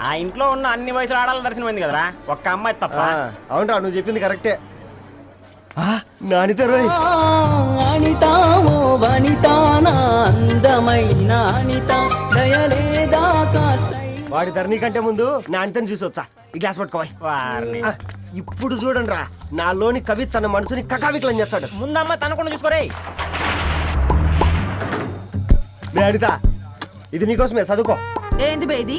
ఆ ఇంట్లో ఉన్న అన్ని వయసుల ఆడాల దర్శనమైంది కదరా? ఒక్క అమ్మాయి తప్ప. అవునరా నువ్వు చెప్పింది కరెక్టే. ఆ, నానితే రోయ్. అనితామో వనితానా అందమైన అనిత దయలేదా కాస్తై వాడి ధరణి కంటే ముందు నానితని చూసి వచ్చా ఈ గ్లాస్ పట్టుకోవాలి వారిని. ఇప్పుడు చూడండి రా నాలోని కవి తన మనసుని కకావికలం చేస్తాడు. ముందమ్మ తనకుండా చూసుకోరే నే అనిత ఇది నీకోసమే చదువుకో. ఏంది బేది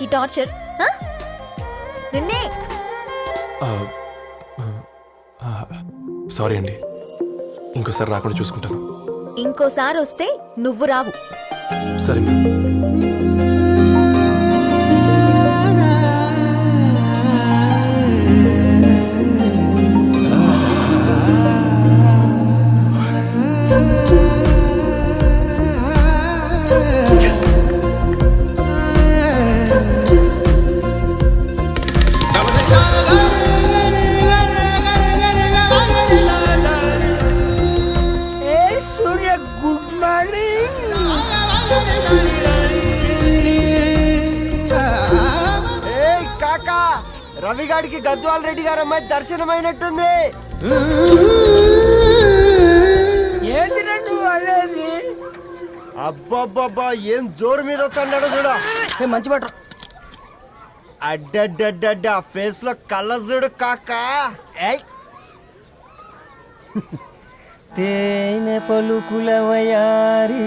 మాకు ఈ టార్చర్? నిన్నే. సారీ అండి. ఇంకోసారి రాకుండా చూసుకుంటాను. ఇంకోసారి వస్తే నువ్వు రావు. సరే. గద్వాల్ రెడ్డి గారు అమ్మాయి దర్శనమైనట్టుంది. ఏంటి నువ్వు అనేది అబ్బబ్బబ్బా ఏం జోరు మీద వస్తున్నాడో చూడు. మంచి బట్ట అడ్డడ్డడ్డడ్డ ఫేస్లో కళ్ళ చూడు కాకా. ఏయ్. తేనె పలుకుల వయారి.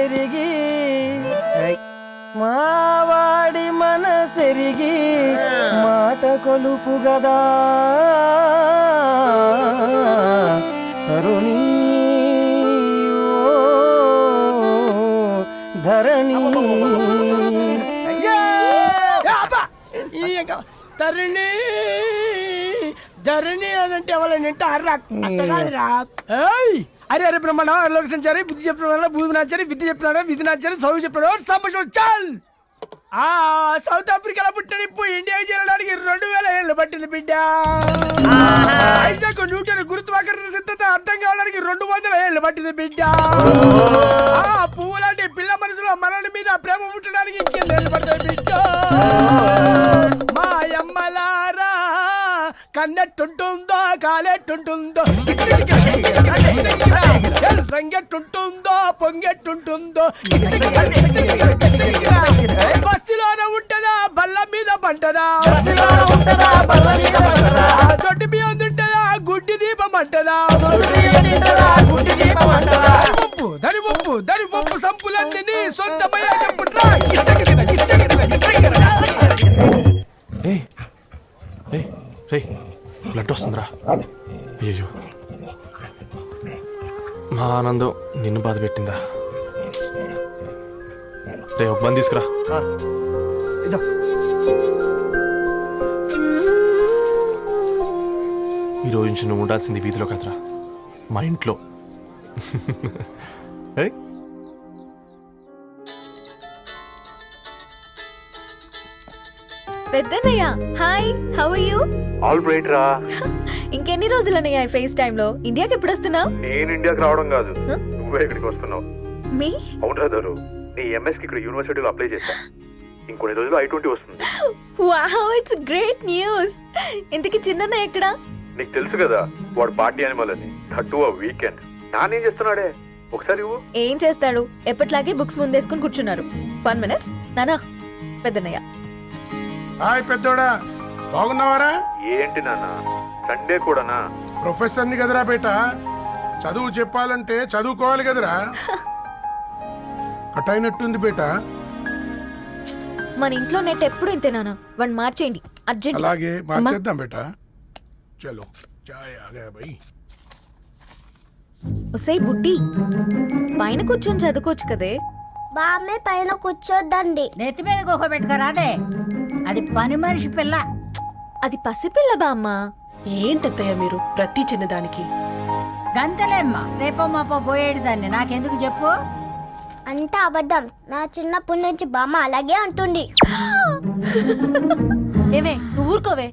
మనసెరిగి ఐ, మావాడి మనసెరిగి మాట కొలుపు గదా. తరుణీ ధరణి. తరుణి ధరణి అదంటే ఎవరైనా వింటే అర్రా అట్ట కాదురా! అరే అరే బ్రహ్మణ లోక సంచారి బుద్ధి చెప్పిన భూమి నాచారి విద్య చెప్పినాడు విధి నాచారి చదువు చెప్పినాడు సంభాషణ చాల్! ఆ సౌత్ ఆఫ్రికాలో పుట్టిన ఇప్పుడు ఇండియాకి చేరడానికి రెండు వేల ఏళ్ళు పట్టింది బిడ్డ. ఐజాక్ న్యూటన్ గురుత్వాకర్షణ సిద్ధత అర్థం కావడానికి రెండు వందల ఏళ్ళు పట్టింది బిడ్డ. ఆ పువ్వు లాంటి పిల్ల మనసులో మనని మీద ప్రేమ పుట్టడానికి ఇంకెన్నేళ్ళు పడుతుంది బిడ్డ. మా అమ్మలారా కన్నెట్టుంటుందో కాలెట్టుంటుందో రంగెట్టుంటుందో పొంగెట్టుంటుందో నిన్ను బాధ పెట్టిందా? రే ఒక బంద్ తీసుకురా. ఇదో. ఈ రోజు నుంచి నువ్వు ఉండాల్సింది వీధిలో కదరా. మా ఇంట్లో. ఏయ్ పెద్దన్నయ్య hi how are you all right రా. ఇంకెన్ని రోజులన్నయ్య ఈ ఫేస్ టైమ్లో? ఇండియాకి ఎప్పుడు వస్తున్నావు నేను ఇండియాకి రావడం కాదు? నువ్వే ఇక్కడికి వస్తున్నావు. మీ? అవునరా దరు నీ ఎంఎస్కి ఇక్కడ యూనివర్సిటీలో అప్లై చేశా. ఇంకొన్ని రోజులు ఐ ట్వంటీ వస్తుంది. వావ్ ఇట్స్ గ్రేట్ న్యూస్ ఇంతకి చిన్నన్న ఎక్కడా? నీకు తెలుసు కదా వాడు పార్టీ అనిమల్ అని. థర్టూ ఆ వీకెండ్ నానేం చేస్తున్నాడే? ఒకసారి ఇవ్వు. ఏం చేస్తాడు? ఎప్పట్లాగే బుక్స్ ముందేసుకుని కూర్చున్నారు. వన్ మినిట్ నానా పెద్దన్నయ్య. హాయ్ పెద్దోడా బాగున్నావారా? ఏంటి నాన్న? సండే కూడానా? ప్రొఫెసర్ని కదరా బేట? చదువు చెప్పాలంటే చదువుకోవాలి కదరా. కట్ అయినట్టుంది బేట. మన ఇంట్లో నెట్ ఎప్పుడు ఇంతే నానా? వన్ మార్చేయండి. అర్జెంట్. అలాగే మార్చేద్దాం బేట. చలో చాయ్ ఆగా భయ్ ఒసే బుడ్డి పైన కూర్చొని చదువుకోవచ్చు కదే? బామ్మే పైన కూర్చోద్దండి. నెత్తి మీద గుహ పెట్టుకోరాదే అది పని మనిషి పిల్ల. అది పసిపిల్ల బామ్మ. ఏంటత్తయ్య మీరు? ప్రతి చిన్నదానికి. గంతలేమ్మా. రేపో మాపో పోయేడు దాన్ని నాకెందుకు చెప్పు? అంటే అబద్ధం. నా చిన్నప్పటి నుంచి బామ్మ అలాగే అంటుంది. ఏవే నువ్వు ఊరుకోవే.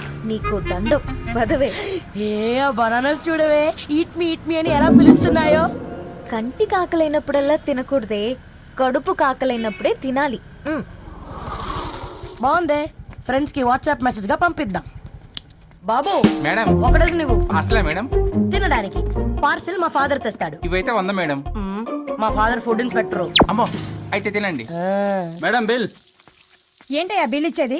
నీకు దండం. పదవే. ఏ బనానాస్ చూడవే. ఈట్ మీ ఈట్ మీ అని ఎలా పిలుస్తున్నాయో? కంటి కాకలైనప్పుడల్లా తినకూడదే. కడుపు కాకలైనప్పుడే తినాలి. మ్, బాగుందే. ఫ్రెండ్స్కి వాట్సాప్ మెసేజ్గా పంపిద్దాం. బాబు మేడం. ఒకడేసి నువ్వు అసలే మేడం? తినడానికి పార్సిల్ మా ఫాదర్ తెస్తాడు. ఇవైతే వంద మేడం. మ్మ్. మా ఫాదర్ ఫుడ్ ఇన్స్పెక్టర్. అమ్మో అయితే తినండి. Madam bill. ఏంటయ్యా బిల్ ఇచ్చేది?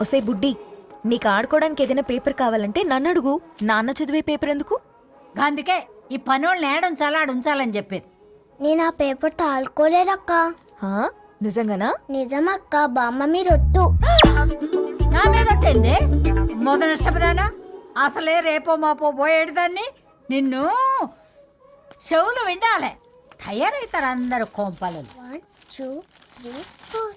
ఒసే బుడ్డి నీకు ఆడుకోవడానికి ఏదైనా పేపర్ కావాలంటే నన్ను అడుగు. నాన్న చదివే పేపర్ ఎందుకు? అందుకే ఈ పనోళ్ళని ఏడుంచాలా ఉంచాలని చెప్పేది. నేను ఆ పేపర్ తాలుకోలేదక్క హా? నిజంగానా? నిజమక్క బామ్మ మీరొట్టు నా మీద ఒట్టేంది మొదటి నష్టపదానా? అసలే రేపో మాపో పోయేడు దాన్ని? నిన్ను చెవులు వినాలే తయారవుతారు అందరు కోంపాలు. One two three four.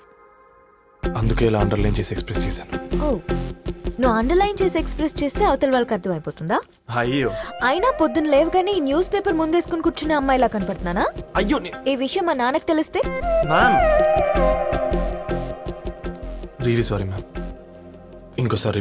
అందుకే ఇలా అండర్లైన్ చేసి ఎక్స్ప్రెస్ చేశాను. ఓ నువ్వు అండర్లైన్ చేసి ఎక్స్ప్రెస్ చేస్తే అవతల వాళ్ళకి అర్థమైపోతుందా? అయ్యో. అయినా పొద్దున్న లేవగానే ఈ న్యూస్ పేపర్ ముందేసుకుని కూర్చునే అమ్మాయిలా కనపడుతున్నానా? అయ్యో ఈ విషయం మా నాన్నకి తెలిస్తే? మ్యామ్ రియలీ సారీ మ్యామ్ ఇంకోసారి